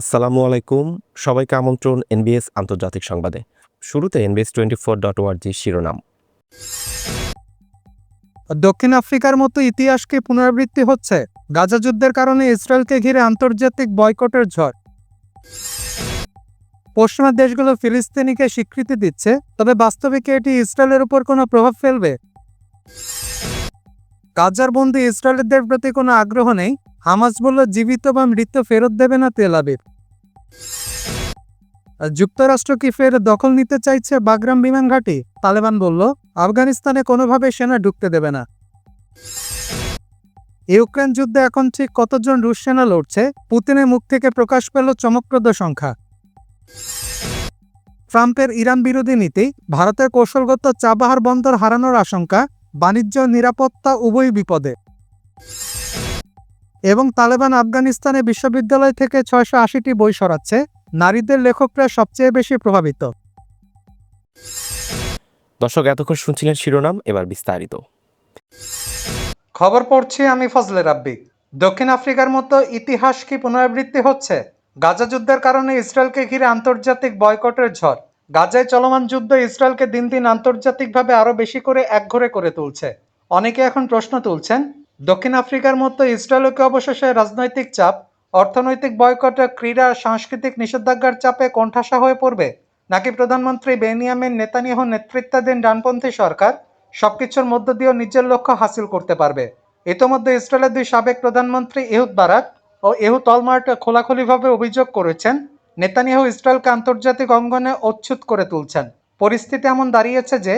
আসসালামু আলাইকুম। সবাইকে আমন্ত্রণ এনবিএস আন্তর্জাতিক সংবাদে। শুরুতে এনবিএস টোয়েন্টি ফোর ডট ওয়ার্জি শিরোনাম। দক্ষিণ আফ্রিকার মতো ইতিহাসকে পুনরাবৃত্তি হচ্ছে। গাজা যুদ্ধের কারণে ইসরায়েলকে ঘিরে আন্তর্জাতিক বয়কটের ঝড়। পশ্চিমা দেশগুলো ফিলিস্তিনিকে স্বীকৃতি দিচ্ছে, তবে বাস্তবে কি এটি ইসরায়েলের উপর কোনো প্রভাব ফেলবে? গাজার বন্দি ইসরায়েলদের প্রতি কোনো আগ্রহ নেই। হামাস বলল, জীবিত বা মৃত ফেরত দেবে না তেল আবিব। যুক্তরাষ্ট্র কি ফের দখল নিতে চাইছে বাগরাম বিমান ঘাঁটি? তালেবান বলল, আফগানিস্তানে কোনোভাবে সেনা ঢুকতে দেবে না। ইউক্রেন যুদ্ধে এখন ঠিক কতজন রুশ সেনা লড়ছে? পুতিনের মুখ থেকে প্রকাশ পেল চমকপ্রদ সংখ্যা। ট্রাম্পের ইরান বিরোধী নীতি, ভারতের কৌশলগত চাবাহার বন্দর হারানোর আশঙ্কা বাণিজ্য নিরাপত্তা উভয় বিপদে। এবং তালেবান আফগানিস্তানে বিশ্ববিদ্যালয় থেকে ছয়শো আশিটি বই সরাচ্ছে নারীদের লেখকরা সবচেয়ে বেশি প্রভাবিত। দর্শক এতক্ষণ শুনছিলেন শিরোনাম এবার বিস্তারিত। খবর পড়ছি আমি ফজলে রাব্বি। দক্ষিণ আফ্রিকার মতো ইতিহাস কি পুনরাবৃত্তি হচ্ছে? গাজা যুদ্ধের কারণে ইসরায়েলকে ঘিরে আন্তর্জাতিক বয়কটের ঝড়। গাজায় চলমান যুদ্ধ ইসরায়েলকে দিন দিন আন্তর্জাতিকভাবে আরও বেশি করে একঘরে করে তুলছে। অনেকে এখন প্রশ্ন তুলছেন, দক্ষিণ আফ্রিকার মতো ইসরায়েলকে অবশেষে রাজনৈতিক চাপ, অর্থনৈতিক বয়কট, ক্রীড়া, সাংস্কৃতিক নিষেধাজ্ঞার চাপে কোণঠাসা হয়ে পড়বে? নাকি প্রধানমন্ত্রী বেনিয়ামের নেতানিয়াহু নেতৃত্বাধীন ডানপন্থী সরকার সবকিছুর মধ্য দিয়েও নিজের লক্ষ্য হাসিল করতে পারবে? ইতোমধ্যে ইসরায়েলের দুই সাবেক প্রধানমন্ত্রী ইহুদ বারাক ও এহুদ অলমার্ট খোলাখুলিভাবে অভিযোগ করেছেন নেতানিয়াহু ইসরায়েলকে আন্তর্জাতিক অঙ্গনে অচ্ছুত করে তুলছেন। পরিস্থিতি এমন দাঁড়িয়েছে যে,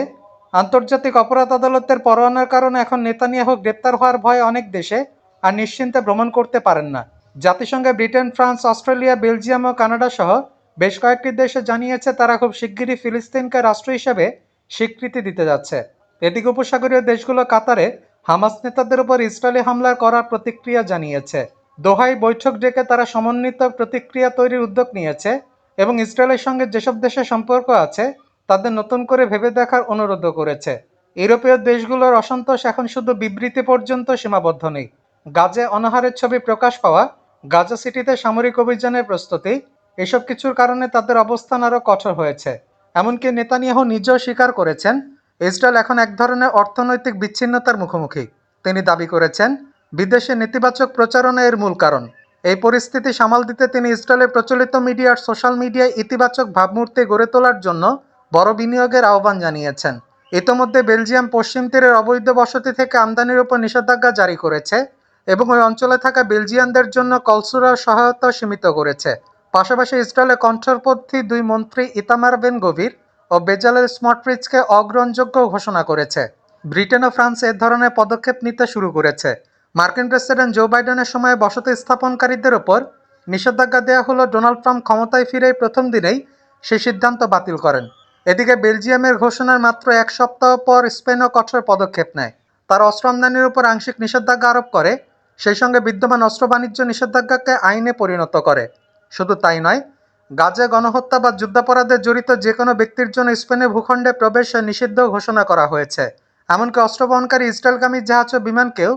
আন্তর্জাতিক অপরাধ আদালতের পরোয়ানার কারণে এখন নেতানিয়াহু গ্রেপ্তার হওয়ার ভয়ে অনেক দেশে আর নিশ্চিন্তে ভ্রমণ করতে পারেন না। জাতিসংঘে ব্রিটেন, ফ্রান্স, অস্ট্রেলিয়া, বেলজিয়াম ও কানাডা সহ বেশ কয়েকটি দেশে জানিয়েছে তারা খুব শিগগিরই ফিলিস্তিনকে রাষ্ট্র হিসেবে স্বীকৃতি দিতে যাচ্ছে। এদিকে উপসাগরীয় দেশগুলো কাতারে হামাস নেতাদের উপর ইসরায়েলি হামলা করার প্রতিক্রিয়া জানিয়েছে। দোহাই বৈঠক ডেকে তারা সমন্বিত প্রতিক্রিয়া তৈরির উদ্যোগ নিয়েছে এবং ইসরায়েলের সঙ্গে যেসব দেশের সম্পর্ক আছে, তাদের নতুন করে ভেবে দেখার অনুরোধও করেছে। ইউরোপীয় দেশগুলোর অসন্তোষ এখন শুধু বিবৃতি পর্যন্ত সীমাবদ্ধ নেই। গাজে অনাহারের ছবি প্রকাশ পাওয়া, গাজা সিটিতে সামরিক অভিযানের প্রস্তুতি, এসব কিছুর কারণে তাদের অবস্থান আরও কঠোর হয়েছে। এমনকি নেতানিয়াহু নিজেও স্বীকার করেছেন, ইসরায়েল এখন এক ধরনের অর্থনৈতিক বিচ্ছিন্নতার মুখোমুখি। তিনি দাবি করেছেন বিদেশে নেতিবাচক প্রচারণা এর মূল কারণ। এই পরিস্থিতি সামাল দিতে তিনি ইসরায়েলের প্রচলিত মিডিয়ার সোশ্যাল মিডিয়ায় ইতিবাচক ভাবমূর্তি গড়ে তোলার জন্য বড় বিনিয়োগের আহ্বান জানিয়েছেন। ইতোমধ্যে বেলজিয়াম পশ্চিম তীরের অবৈধ বসতি থেকে আমদানির উপর নিষেধাজ্ঞা জারি করেছে এবং ওই অঞ্চলে থাকা বেলজিয়ানদের জন্য কলসুরার সহায়তা সীমিত করেছে। পাশাপাশি ইসরায়েলের কণ্ঠরপন্থী দুই মন্ত্রী ইতামার বেন গভীর ও বেজালের স্মটরিচকে অগ্রহণযোগ্য ঘোষণা করেছে। ব্রিটেন ও ফ্রান্স এ ধরনের পদক্ষেপ নিতে শুরু করেছে। মার্কিন প্রেসিডেন্ট জো বাইডেনের সময়ে বসতি স্থাপনকারীদের ওপর নিষেধাজ্ঞা দেওয়া হলো ডোনাল্ড ট্রাম্প ক্ষমতায় ফিরে প্রথম দিনেই সেই সিদ্ধান্ত বাতিল করেন। এদিকে বেলজিয়ামের ঘোষণার মাত্র এক সপ্তাহ পর স্পেনও কঠোর পদক্ষেপ নেয়। তার অস্ত্র আমদানির উপর আংশিক নিষেধাজ্ঞা আরোপ করে, সেই সঙ্গে বিদ্যমান অস্ত্র বাণিজ্য নিষেধাজ্ঞাকে আইনে পরিণত করে। শুধু তাই নয়, গাজে গণহত্যা বা যুদ্ধাপরাধে জড়িত যে কোনো ব্যক্তির জন্য স্পেনের ভূখণ্ডে প্রবেশ নিষিদ্ধ ঘোষণা করা হয়েছে। এমনকি অস্ত্র বহনকারী ইসরায়েলগামী জাহাজ ও বিমানকেও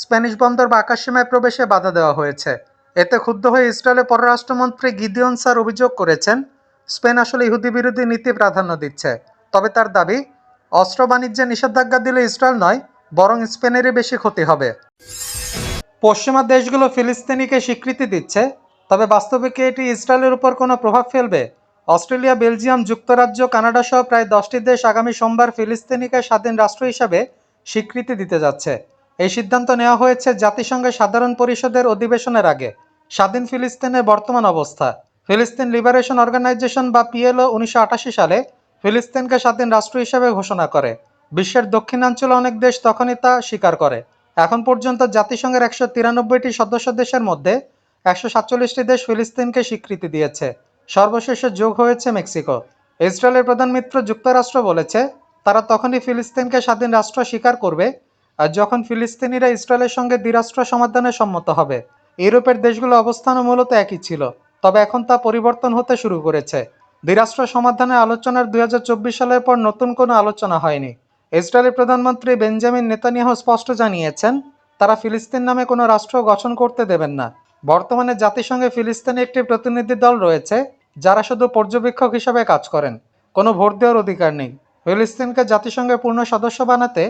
স্প্যানিশ বন্দর বা আকাশসীমায় প্রবেশে বাধা দেওয়া হয়েছে। এতে ক্ষুব্ধ হয়ে ইসরায়েলের পররাষ্ট্রমন্ত্রী গিদিয়ন স্যার অভিযোগ করেছেন, স্পেন আসলে ইহুদি বিরোধী নীতি প্রাধান্য দিচ্ছে। তবে তার দাবি, অস্ত্র বাণিজ্যে নিষেধাজ্ঞা দিলে ইসরায়েল নয়, বরং স্পেনেরই বেশি ক্ষতি হবে। পশ্চিমা দেশগুলো ফিলিস্তিনিকে স্বীকৃতি দিচ্ছে, তবে বাস্তবে কি এটি ইসরায়েলের উপর কোনো প্রভাব ফেলবে? অস্ট্রেলিয়া, বেলজিয়াম, যুক্তরাজ্য, কানাডা সহ প্রায় দশটি দেশ আগামী সোমবার ফিলিস্তিনিকে স্বাধীন রাষ্ট্র হিসাবে স্বীকৃতি দিতে যাচ্ছে। এই সিদ্ধান্ত নেওয়া হয়েছে জাতিসংঘের সাধারণ পরিষদের অধিবেশনের আগে। স্বাধীন ফিলিস্তিনের বর্তমান অবস্থা। ফিলিস্তিন লিবারেশন অর্গানাইজেশন বা পিএলও উনিশশো আটাশি সালে ফিলিস্তিনকে স্বাধীন রাষ্ট্র হিসেবে ঘোষণা করে। বিশ্বের দক্ষিণাঞ্চলে অনেক দেশ তখনই তা স্বীকার করে। এখন পর্যন্ত জাতিসংঘের একশো তিরানব্বইটি সদস্য দেশের মধ্যে একশো সাতচল্লিশটি দেশ ফিলিস্তিনকে স্বীকৃতি দিয়েছে। সর্বশেষে যোগ হয়েছে মেক্সিকো। ইসরায়েলের প্রধান মিত্র যুক্তরাষ্ট্র বলেছে, তারা তখনই ফিলিস্তিনকে স্বাধীন রাষ্ট্র স্বীকার করবে যখন ফিলিস্তিনিরা ইসরায়েলের সঙ্গে দ্বিরাষ্ট্র সমাধানে সম্মত হবে, ইউরোপের দেশগুলো অবস্থানও মূলত একই ছিল, তবে এখন তা পরিবর্তন হতে শুরু করেছে। দ্বিরাষ্ট্র সমাধানের আলোচনার দুই সালের পর নতুন কোনো আলোচনা হয়নি। ইসরায়েলের প্রধানমন্ত্রী বেঞ্জামিন নেতানিয়াহু স্পষ্ট জানিয়েছেন, তারা ফিলিস্তিন নামে কোনো রাষ্ট্র গঠন করতে দেবেন না। বর্তমানে জাতিসংঘে ফিলিস্তিনে একটি প্রতিনিধি দল রয়েছে, যারা শুধু পর্যবেক্ষক হিসাবে কাজ করেন। কোনো ভোট দেওয়ার অধিকার নেই। ফিলিস্তিনকে জাতিসংঘের পূর্ণ সদস্য বানাতে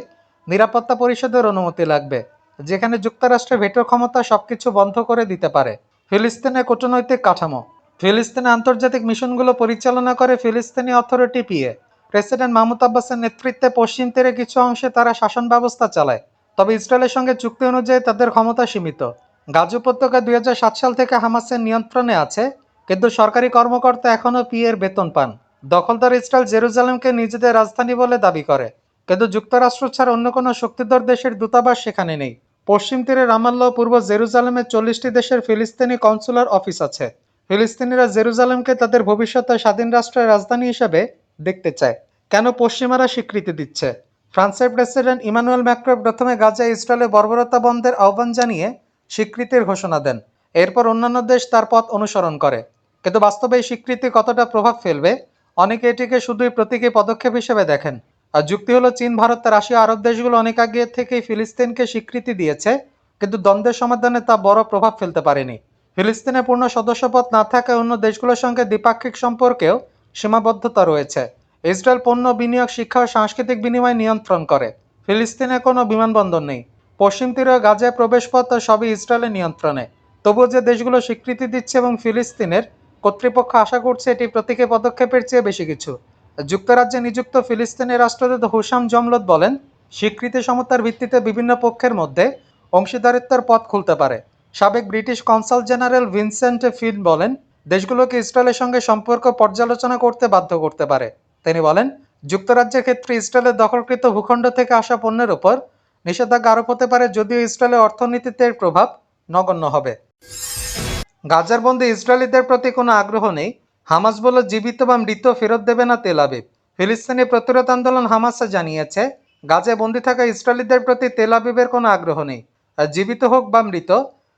নিরাপত্তা পরিষদের অনুমতি লাগবে, যেখানে যুক্তরাষ্ট্রের ভেটো ক্ষমতা সবকিছু বন্ধ করে দিতে পারে। ফিলিস্তিনের কূটনৈতিক কাঠামো। ফিলিস্তিনে আন্তর্জাতিক মিশনগুলো পরিচালনা করে ফিলিস্তিনি অথরিটি পিএ। প্রেসিডেন্ট মাহমুদ আব্বাসের নেতৃত্বে পশ্চিম তীরে কিছু অংশে তারা শাসন ব্যবস্থা চালায়, তবে ইসরায়েলের সঙ্গে চুক্তি অনুযায়ী তাদের ক্ষমতা সীমিত। গাজ উপত্যকা দুই হাজার সাত সাল থেকে হামাসের নিয়ন্ত্রণে আছে, কিন্তু সরকারি কর্মকর্তা এখনও পিএর বেতন পান। দখলদার ইসরায়েল জেরুজালেমকে নিজেদের রাজধানী বলে দাবি করে। কিন্তু যুক্তরাষ্ট্র ছাড়া অন্য কোনো শক্তিধর দেশের দূতাবাস সেখানে নেই। পশ্চিম তীরে রামাল্লাহ পূর্ব জেরুজালেমে চল্লিশটি দেশের ফিলিস্তিনি কনসুলার অফিস আছে। ফিলিস্তিনিরা জেরুজালেমকে তাদের ভবিষ্যতে স্বাধীন রাষ্ট্রের রাজধানী হিসেবে দেখতে চায়। কেন পশ্চিমারা স্বীকৃতি দিচ্ছে? ফ্রান্সের প্রেসিডেন্ট ইমানুয়েল ম্যাক্রো প্রথমে গাজায় ইসরায়েলের বর্বরতা বন্ধের আহ্বান জানিয়ে স্বীকৃতির ঘোষণা দেন। এরপর অন্যান্য দেশ তার পথ অনুসরণ করে। কিন্তু বাস্তবে এই স্বীকৃতি কতটা প্রভাব ফেলবে? অনেকে এটিকে শুধুই প্রতীকী পদক্ষেপ হিসেবে দেখেন। আর যুক্তি হলো, চীন, ভারত রাশিয়া, আরব দেশগুলো অনেক আগে থেকেই ফিলিস্তিনকে স্বীকৃতি দিয়েছে, কিন্তু দ্বন্দ্বের সমাধানে তা বড় প্রভাব ফেলতে পারেনি। ফিলিস্তিনে পূর্ণ সদস্যপদ না থাকায় অন্য দেশগুলোর সঙ্গে দ্বিপাক্ষিক সম্পর্কেও সীমাবদ্ধতা রয়েছে। ইসরায়েল পণ্য বিনিয়োগ, শিক্ষা ও সাংস্কৃতিক বিনিময় নিয়ন্ত্রণ করে। ফিলিস্তিনে কোনো বিমানবন্দর নেই। পশ্চিম তীরে গাজায় প্রবেশপথ সবই ইসরায়েলের নিয়ন্ত্রণে। তবুও যে দেশগুলো স্বীকৃতি দিচ্ছে এবং ফিলিস্তিনের কর্তৃপক্ষ আশা করছে, এটি প্রতীকী পদক্ষেপের চেয়ে বেশি কিছু। যুক্তরাজ্যে নিযুক্ত ফিলিস্তিনের রাষ্ট্রদূত হুসাম জমলত বলেন, স্বীকৃতি সমতার ভিত্তিতে বিভিন্ন পক্ষের মধ্যে অংশীদারিত্বের পথ খুলতে পারে। সাবেক British consul general Vincent Fean বলেন, দেশগুলোকে ইসরায়েলের সঙ্গে সম্পর্ক পর্যালোচনা করতে বাধ্য করতে পারে। তিনি বলেন, যুক্তরাজ্যের ক্ষেত্রে ইসরায়েলের দখলকৃত ভূখণ্ড থেকে আসা পণ্যের উপর নিষেধাজ্ঞা আরোপ হতে পারে, যদিও ইসরায়েলের অর্থনীতিতে প্রভাব নগণ্য হবে। গাজার বন্দী ইসরায়েলিদের প্রতি কোনো আগ্রহ নেই হামাস বলে জীবিত বা মৃত ফেরত দেবে না তেল আবিব। ফিলিস্তিনি প্রতিরোধ আন্দোলন হামাসা জানিয়েছে, গাজে বন্দী থাকা ইসরায়েলিদের প্রতি তেল আবিবের কোনো আগ্রহ নেই। আর জীবিত হোক বা মৃত,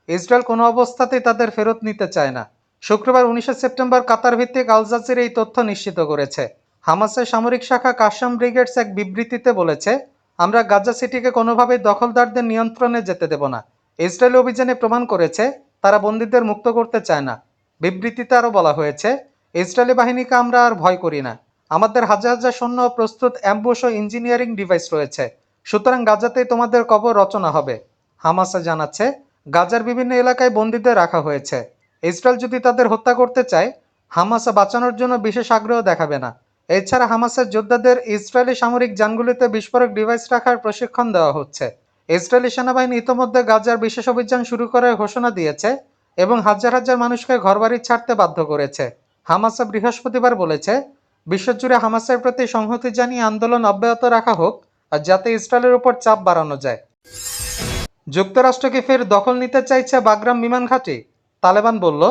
ইসরায়েল কোনো অবস্থাতেই তাদের ফেরত নিতে চায় না। শুক্রবার উনিশে সেপ্টেম্বর কাতার ভিত্তিক আল জাজির এই তথ্য নিশ্চিত করেছে। হামাসের সামরিক শাখা কাশাম ব্রিগেডস এক বিবৃতিতে বলেছে, আমরা গাজা সিটিকে কোনোভাবেই দখলদারদের নিয়ন্ত্রণে যেতে দেব না। ইসরায়েল অভিযানে প্রমাণ করেছে, তারা বন্দীদের মুক্ত করতে চায় না। বিবৃতিতে আরও বলা হয়েছে ইসরায়েলি বাহিনীকে আমরা আর ভয় করি না। আমাদের হাজার হাজার সৈন্য প্রস্তুত অ্যাম্বুশ ও ইঞ্জিনিয়ারিং ডিভাইস রয়েছে। সুতরাং গাজাতেই তোমাদের কবর রচনা হবে। হামাসা জানাচ্ছে, গাজার বিভিন্ন এলাকায় বন্দীদের রাখা হয়েছে। ইসরায়েল যদি তাদের হত্যা করতে চায়, হামাসা বাঁচানোর জন্য বিশেষ আগ্রহ দেখাবে না। এছাড়া হামাসের যোদ্ধাদের ইসরায়েলি সামরিক যানগুলিতে বিস্ফোরক ডিভাইস রাখার প্রশিক্ষণ দেওয়া হচ্ছে। ইসরায়েলি সেনাবাহিনী ইতোমধ্যে গাজার বিশেষ অভিযান শুরু করার ঘোষণা দিয়েছে এবং হাজার হাজার মানুষকে ঘরবাড়ি ছাড়তে বাধ্য করেছে। হামাসা বৃহস্পতিবার বলেছে, বিশ্বজুড়ে হামাসের প্রতি সংহতি জানিয়ে আন্দোলন অব্যাহত রাখা হোক আর যাতে ইসরায়েলের উপর চাপ বাড়ানো যায়। যুক্তরাষ্ট্রকে ফের দখল নিতে চাইছে বাগরাম বিমান ঘাঁটি? তালেবান বলল,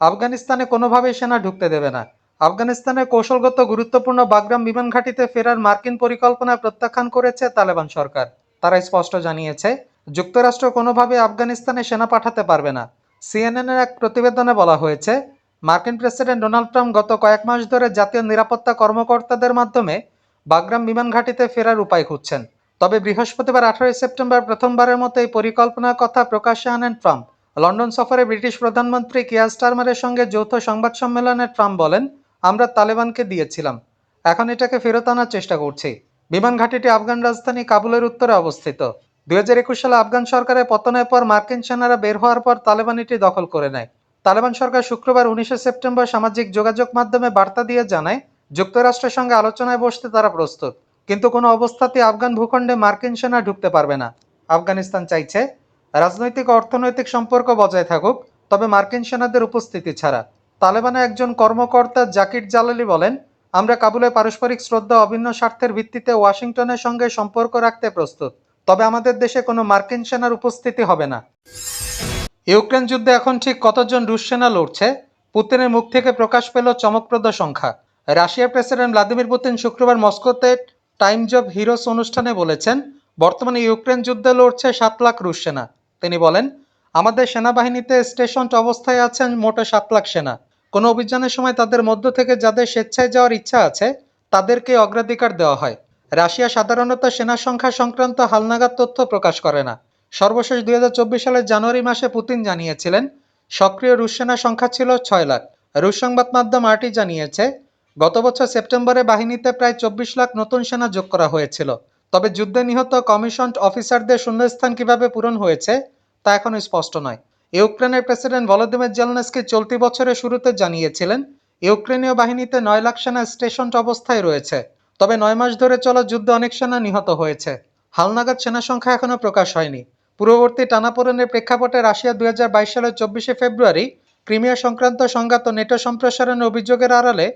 আফগানিস্তানে কোনোভাবেই সেনা ঢুকতে দেবে না। আফগানিস্তানের কৌশলগত গুরুত্বপূর্ণ বাগরাম বিমান ঘাঁটিতে ফেরার মার্কিন পরিকল্পনা প্রত্যাখ্যান করেছে তালেবান সরকার। তারা স্পষ্ট জানিয়েছে, যুক্তরাষ্ট্র কোনোভাবে আফগানিস্তানে সেনা পাঠাতে পারবে না। সিএনএনের এক প্রতিবেদনে বলা হয়েছে মার্কিন প্রেসিডেন্ট ডোনাল্ড ট্রাম্প গত কয়েক মাস ধরে জাতীয় নিরাপত্তা কর্মকর্তাদের মাধ্যমে বাগরাম বিমান ঘাঁটিতে ফেরার উপায় খুঁজছেন। তবে বৃহস্পতিবার আঠারোই সেপ্টেম্বর প্রথমবারের মতো এই পরিকল্পনার কথা প্রকাশ্যে আনেন ট্রাম্প। লন্ডন সফরে ব্রিটিশ প্রধানমন্ত্রী কিয়ার স্টারমারের সঙ্গে যৌথ সংবাদ সম্মেলনে ট্রাম্প বলেন, আমরা তালেবানকে দিয়েছিলাম। এখন এটাকে ফেরত আনার চেষ্টা করছি। বিমান ঘাঁটিটি আফগান রাজধানী কাবুলের উত্তরে অবস্থিত। দুই হাজার একুশ সালে আফগান সরকারের পতনের পর মার্কিন সেনারা বের হওয়ার পর তালেবান এটি দখল করে নেয়। তালেবান সরকার শুক্রবার উনিশে সেপ্টেম্বর সামাজিক যোগাযোগ মাধ্যমে বার্তা দিয়ে জানায়, যুক্তরাষ্ট্রের সঙ্গে আলোচনায় বসতে তারা প্রস্তুত, কিন্তু কোনো অবস্থাতে আফগান ভূখণ্ডে মার্কিন সেনা ঢুকতে পারবে না। আফগানিস্তান চাইছে, রাজনৈতিক অর্থনৈতিক সম্পর্ক বজায় থাকুক, তবে মার্কিন সেনাদের উপস্থিতি ছাড়া। তালেবানের একজন কর্মকর্তা জাকির জালালি বলেন, আমরা কাবুলে পারস্পরিক শ্রদ্ধা অভিন্ন স্বার্থের ভিত্তিতে ওয়াশিংটনের সঙ্গে সম্পর্ক রাখতে প্রস্তুত, তবে আমাদের দেশে কোনো মার্কিন সেনার উপস্থিতি হবে না। ইউক্রেন যুদ্ধে এখন ঠিক কতজন রুশ সেনা লড়ছে? পুতিনের মুখ থেকে প্রকাশ পেল চমকপ্রদ সংখ্যা। রাশিয়ার প্রেসিডেন্ট ভ্লাদিমির পুতিন শুক্রবার মস্কোতে টাইমস অব হিরোস অনুষ্ঠানে বলেছেন, বর্তমানে ইউক্রেন যুদ্ধে লড়ছে সাত লাখ রুশ সেনা। তিনি বলেন, আমাদের সেনাবাহিনীতে স্টেশন অবস্থায় আছেন মোট সাত লাখ সেনা। কোনো অভিযানের সময় তাদের মধ্য থেকে যাদের স্বেচ্ছায় যাওয়ার ইচ্ছা আছে, তাদেরকে অগ্রাধিকার দেওয়া হয়। রাশিয়া সাধারণত সেনা সংখ্যা সংক্রান্ত হালনাগাদ তথ্য প্রকাশ করে না। সর্বশেষ দুই হাজার চব্বিশ সালের জানুয়ারি মাসে পুতিন জানিয়েছিলেন, সক্রিয় রুশ সেনা সংখ্যা ছিল ছয় লাখ। রুশ সংবাদ মাধ্যম আরটি জানিয়েছে, গত বছর সেপ্টেম্বরে বাহিনীতে প্রায় চব্বিশ লাখ নতুন সেনা যোগ করা হয়েছিল। তবে যুদ্ধে নিহত কমিশন অফিসারদের শূন্যস্থান কীভাবে পূরণ হয়েছে, তা এখনও স্পষ্ট নয়। ইউক্রেনের প্রেসিডেন্ট ভলোদিমির জেলনেস্কি চলতি বছরের শুরুতে জানিয়েছিলেন, ইউক্রেনীয় বাহিনীতে নয় লাখ সেনা স্টেশন অবস্থায় রয়েছে। তবে নয় মাস ধরে চলা যুদ্ধে অনেক সেনা নিহত হয়েছে। হালনাগাদ সেনা সংখ্যা এখনও প্রকাশ হয়নি। পূর্ববর্তী টানাপোড়েনের প্রেক্ষাপটে রাশিয়া দুই হাজার বাইশ সালের চব্বিশে ফেব্রুয়ারি ক্রিমিয়া সংক্রান্ত সংঘাত নেটো সম্প্রসারণের অভিযোগের আড়ালে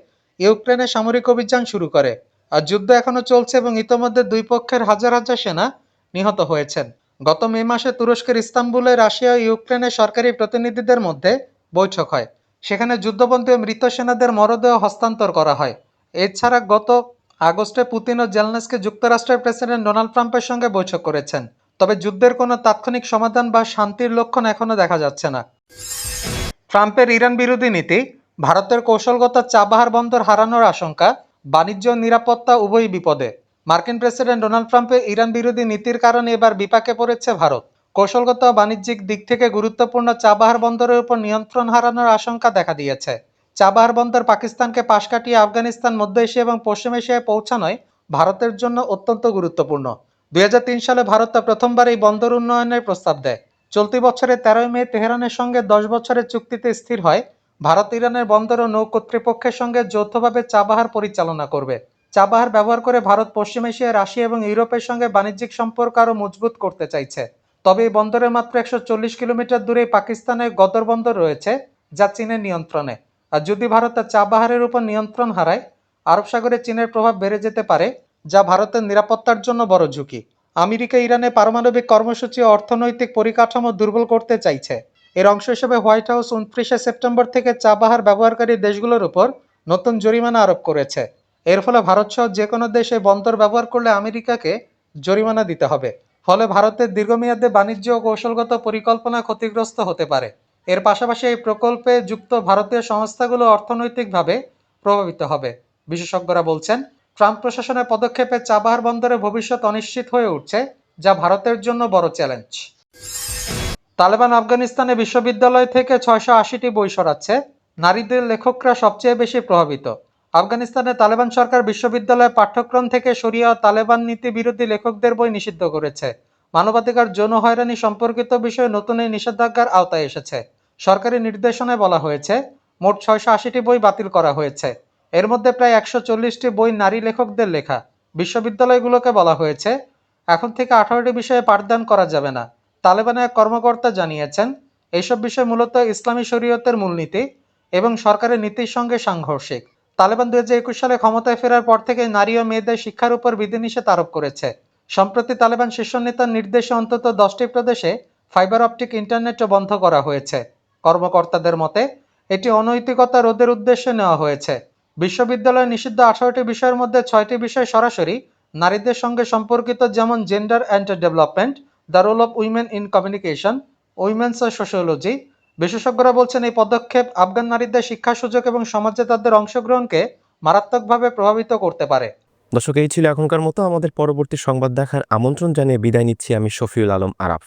ইউক্রেনে সামরিক অভিযান শুরু করে, আর যুদ্ধ এখনও চলছে এবং ইতোমধ্যে দুই পক্ষের হাজার হাজার সেনা নিহত হয়েছেন। গত মে মাসে তুরস্কের ইস্তাম্বুলে রাশিয়া ও ইউক্রেনের সরকারি প্রতিনিধিদের মধ্যে বৈঠক হয়। সেখানে যুদ্ধবন্দী মৃত সেনাদের মরদেহ হস্তান্তর করা হয়। এছাড়া গত আগস্টে পুতিন ও জেলনেসকে যুক্তরাষ্ট্রের প্রেসিডেন্ট ডোনাল্ড ট্রাম্পের সঙ্গে বৈঠক করেছেন। তবে যুদ্ধের কোনো তাৎক্ষণিক সমাধান বা শান্তির লক্ষণ এখনও দেখা যাচ্ছে না। ট্রাম্পের ইরান বিরোধী নীতি, ভারতের কৌশলগত চাবাহার বন্দর হারানোর আশঙ্কা, বাণিজ্য নিরাপত্তা উভয়ই বিপদে। মার্কিন প্রেসিডেন্ট ডোনাল্ড ট্রাম্পের ইরান বিরোধী নীতির কারণে এবার বিপাকে পড়েছে ভারত। কৌশলগত বাণিজ্যিক দিক থেকে গুরুত্বপূর্ণ চাবাহার বন্দরের উপর নিয়ন্ত্রণ হারানোর আশঙ্কা দেখা দিয়েছে। চাবাহার বন্দর পাকিস্তানকে পাশ কাটিয়ে আফগানিস্তান, মধ্য এশিয়া এবং পশ্চিম এশিয়ায় পৌঁছানোয় ভারতের জন্য অত্যন্ত গুরুত্বপূর্ণ। দুই হাজার তিন সালে ভারত তা প্রথমবার এই বন্দর উন্নয়নের প্রস্তাব দেয়। চলতি বছরের তেরোই মে তেহরানের সঙ্গে দশ বছরের চুক্তিতে স্থির হয়। ভারত ইরানের বন্দর ও নৌ কর্তৃপক্ষের সঙ্গে যৌথভাবে চাবাহার পরিচালনা করবে। চাবাহার ব্যবহার করে ভারত পশ্চিম এশিয়া রাশিয়া এবং ইউরোপের সঙ্গে বাণিজ্যিক সম্পর্ক আরও মজবুত করতে চাইছে। তবে এই বন্দরের মাত্র একশো চল্লিশ কিলোমিটার দূরে পাকিস্তানের গদর বন্দর রয়েছে, যা চীনের নিয়ন্ত্রণে। আর যদি ভারত তার চাবাহারের উপর নিয়ন্ত্রণ হারায়, আরব সাগরে চীনের প্রভাব বেড়ে যেতে পারে যা ভারতের নিরাপত্তার জন্য বড় ঝুঁকি। আমেরিকা ইরানে পারমাণবিক কর্মসূচি অর্থনৈতিক পরিকাঠামো দুর্বল করতে চাইছে। এর অংশ হিসেবে হোয়াইট হাউস উনত্রিশে সেপ্টেম্বর থেকে চাবাহার ব্যবহারকারী দেশগুলোর উপর নতুন জরিমানা আরোপ করেছে। এর ফলে ভারত সহ যে কোনো দেশ বন্দর ব্যবহার করলে আমেরিকাকে জরিমানা দিতে হবে। ফলে ভারতের দীর্ঘমেয়াদে বাণিজ্য ও কৌশলগত পরিকল্পনা ক্ষতিগ্রস্ত হতে পারে। এর পাশাপাশি এই প্রকল্পে যুক্ত ভারতীয় সংস্থাগুলো অর্থনৈতিকভাবে প্রভাবিত হবে। বিশেষজ্ঞরা বলছেন ট্রাম্প প্রশাসনের পদক্ষেপে চাবাহার বন্দরের ভবিষ্যৎ অনিশ্চিত হয়ে উঠছে, যা ভারতের জন্য বড় চ্যালেঞ্জ। তালেবান আফগানিস্তানে বিশ্ববিদ্যালয় থেকে ছয়শো আশিটি বই সরাচ্ছে। নারীদের লেখকরা সবচেয়ে বেশি প্রভাবিত। আফগানিস্তানে তালেবান সরকার বিশ্ববিদ্যালয়ের পাঠ্যক্রম থেকে সরিয়ে তালেবান নীতি বিরোধী লেখকদের বই নিষিদ্ধ করেছে। মানবাধিকার যৌন হয়রানি সম্পর্কিত বিষয়ে নতুন এই নিষেধাজ্ঞার আওতায় এসেছে। সরকারি নির্দেশনায় বলা হয়েছে, মোট ছয়শো আশিটি বই বাতিল করা হয়েছে। এর মধ্যে প্রায় একশো চল্লিশটি বই নারী লেখকদের লেখা। বিশ্ববিদ্যালয়গুলোকে বলা হয়েছে, এখন থেকে আঠারোটি বিষয়ে পাঠদান করা যাবে না। তালেবানের এক কর্মকর্তা জানিয়েছেন এইসব বিষয় মূলত ইসলামী শরীয়তের মূলনীতি এবং সরকারের নীতির সঙ্গে সাংঘর্ষিক। তালেবান দু সালে ক্ষমতায় ফেরার পর থেকে নারী ও মেয়েদের শিক্ষার উপর বিধিনিষেধ আরোপ করেছে। সম্প্রতি তালেবান শীর্ষ নেতার নির্দেশে অন্তত দশটি প্রদেশে ফাইবার অপটিক ইন্টারনেটও বন্ধ করা হয়েছে। কর্মকর্তাদের মতে, এটি অনৈতিকতা রোধের উদ্দেশ্যে নেওয়া হয়েছে। বিশ্ববিদ্যালয়ে নিষিদ্ধ আঠারোটি বিষয়ের মধ্যে ছয়টি বিষয় সরাসরি নারীদের সঙ্গে সম্পর্কিত, যেমন gender and development the role of women in communication women's sociology বিশেষজ্ঞরা বলছেন, এই পদক্ষেপ আফগান নারীদের শিক্ষা সুযোগ এবং সমাজে তাদের অংশগ্রহণকে মারাত্মকভাবে প্রভাবিত করতে পারে। দর্শক, এই ছিল এখনকার মতো। আমাদের পরবর্তী সংবাদ দেখার আমন্ত্রণ জানিয়ে বিদায় নিচ্ছি আমি শফিউল আলম আরাফ।